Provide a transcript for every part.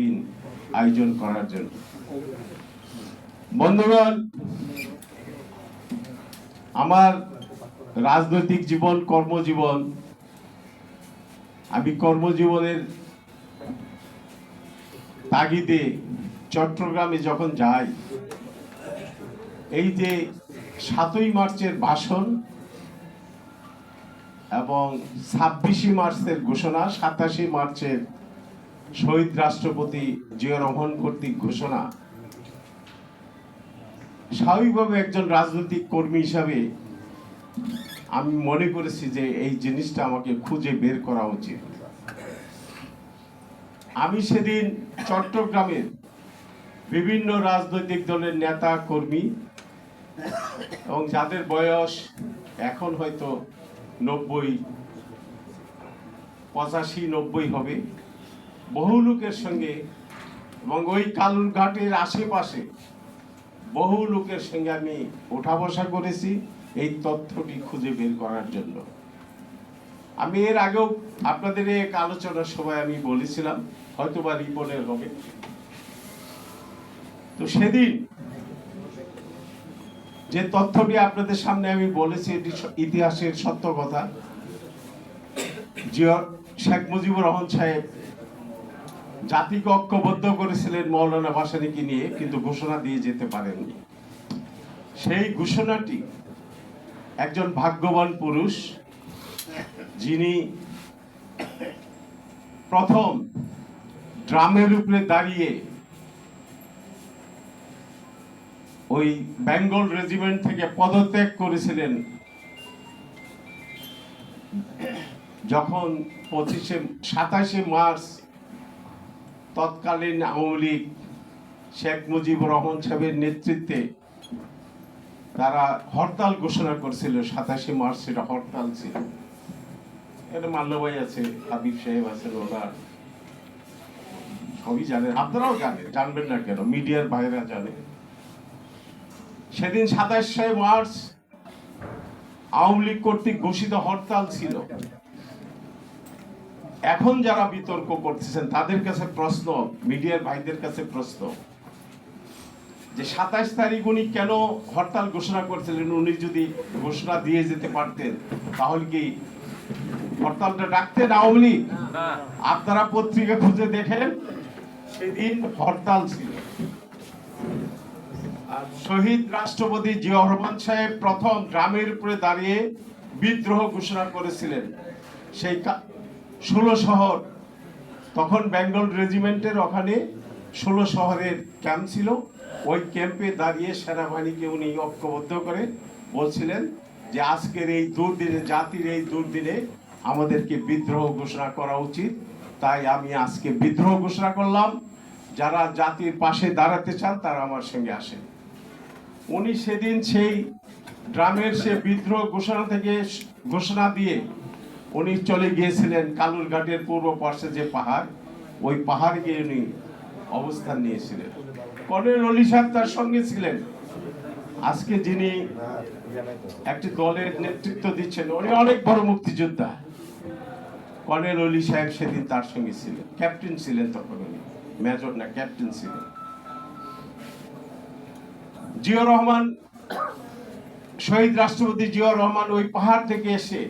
দিন আয়োজন করার জন্য। বন্ধুগণ, আমার রাজনৈতিক জীবন, কর্মজীবন, আমি কর্মজীবনের তাগিদে চট্টগ্রামে যখন যাই, এই যে সাতই মার্চের ভাষণ এবং ছাব্বিশে মার্চের ঘোষণা, সাতাশে মার্চের শহীদ রাষ্ট্রপতি জিয়া রহমান কর্তৃক ঘোষণা। স্বাভাবিকভাবে একজন রাজনৈতিক কর্মী হিসাবে আমি মনে করেছি যে এই জিনিসটা আমাকে খুঁজে বের করা উচিত। আমি সেদিন চট্টগ্রামের বিভিন্ন রাজনৈতিক দলের নেতা, কর্মী এবং যাদের বয়স এখন হয়তো নব্বই, পঁচাশি, নব্বই হবে বহু লোকের সঙ্গে এবং ওই কালুরঘাটের আশেপাশে বহু লোকের সঙ্গে আমি ওঠা বসা করেছি এই তথ্যটি খুঁজে বের করার জন্য। আমি এর আগেও আপনাদের এক আলোচনার সময় আমি বলেছিলাম হয়তো বা রিপনের হবে। তো সেদিন যে তথ্যটি আপনাদের সামনে আমি বলেছি, এটি ইতিহাসের সত্য কথা। জিয়া শেখ মুজিবুর রহমান সাহেব জাতিকে ঐক্যবদ্ধ করেছিলেন মৌলানা ভাসানীকে নিয়ে, কিন্তু ঘোষণা দিয়ে যেতে পারেননি। সেই ঘোষণাটি একজন ভাগ্যবান পুরুষ, যিনি প্রথম ড্রামের উপরে দাঁড়িয়ে ওই বেঙ্গল রেজিমেন্ট থেকে পদত্যাগ করেছিলেন, যখন পঁচিশে, সাতাশে মার্চ তৎকালীন আওয়ামী লীগ শেখ মুজিবুর রহমান সাহেবের নেতৃত্বে তারা হরতাল ঘোষণা করেছিল, সাতাশে মার্চ সেটা হরতাল ছিল। এটা মাল্যবাই আছে, হাবিব সাহেব আছেন ওরা সবই জানেন আপনারাও জানেন, জানবেন না কেন, মিডিয়ার বাইরা জানে। সেদিন সাতাশে মার্চ আওয়ামী লীগ কর্তৃক ঘোষিত হরতাল ছিল। এখন যারা বিতর্ক করতেছেন তাদের কাছে প্রশ্ন মিডিয়ার ভাইদের কাছে প্রশ্ন যে সাতাশ তারিখ উনি কেন হরতাল ঘোষণা করছিলেন? উনি যদি ঘোষণা দিয়ে যেতে পারতেন তাহলে কি হরতালটা ডাকতেন আওয়ামী লীগ? আপনারা পত্রিকা খুঁজে দেখেন সেদিন হরতাল ছিল। আর শহীদ রাষ্ট্রপতি জিয়া রহমান সাহেব প্রথম গ্রামের উপরে দাঁড়িয়ে বিদ্রোহ ঘোষণা করেছিলেন। সেই ষোলো শহর। তখন বেঙ্গল রেজিমেন্টের ওখানে ষোলো শহরের ক্যাম্প ছিল। ওই ক্যাম্পে দাঁড়িয়ে সেনাবাহিনীকে উনি ঐক্যবদ্ধ করে বলছিলেন যে আজকের এই দুর্দিনে, জাতির এই দুর্দিনে আমাদেরকে বিদ্রোহ ঘোষণা করা উচিত। তাই আমি আজকে বিদ্রোহ ঘোষণা করলাম। যারা জাতির পাশে দাঁড়াতে চান তারা আমার সঙ্গে আসেন। উনি সেদিন সেই ড্রামের সে বিদ্রোহ ঘোষণা থেকে ঘোষণা দিয়ে উনি চলে গিয়েছিলেন কালুরঘাটের পূর্ব পার্শ্বে যে পাহাড়, ওই পাহাড় গিয়ে উনি অবস্থান নিয়েছিলেন। কর্নেল অলি সাহেব তার সঙ্গে ছিলেন। আজকে যিনি একটি দলের নেতৃত্ব দিচ্ছেন, উনি অনেক বড় মুক্তিযোদ্ধা। কর্নেল অলি সাহেব সেদিন তার সঙ্গে ছিলেন, ক্যাপ্টেন ছিলেন তখন উনি, মেজর না, ক্যাপ্টেন ছিলেন। জিয়া রহমান, শহীদ রাষ্ট্রপতি জিয়া রহমান ওই পাহাড় থেকে এসে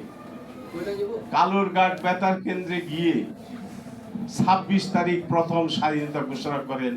কালুরঘাট বেতার কেন্দ্রে গিয়ে ছাব্বিশ তারিখ প্রথম স্বাধীনতা ঘোষণা করেন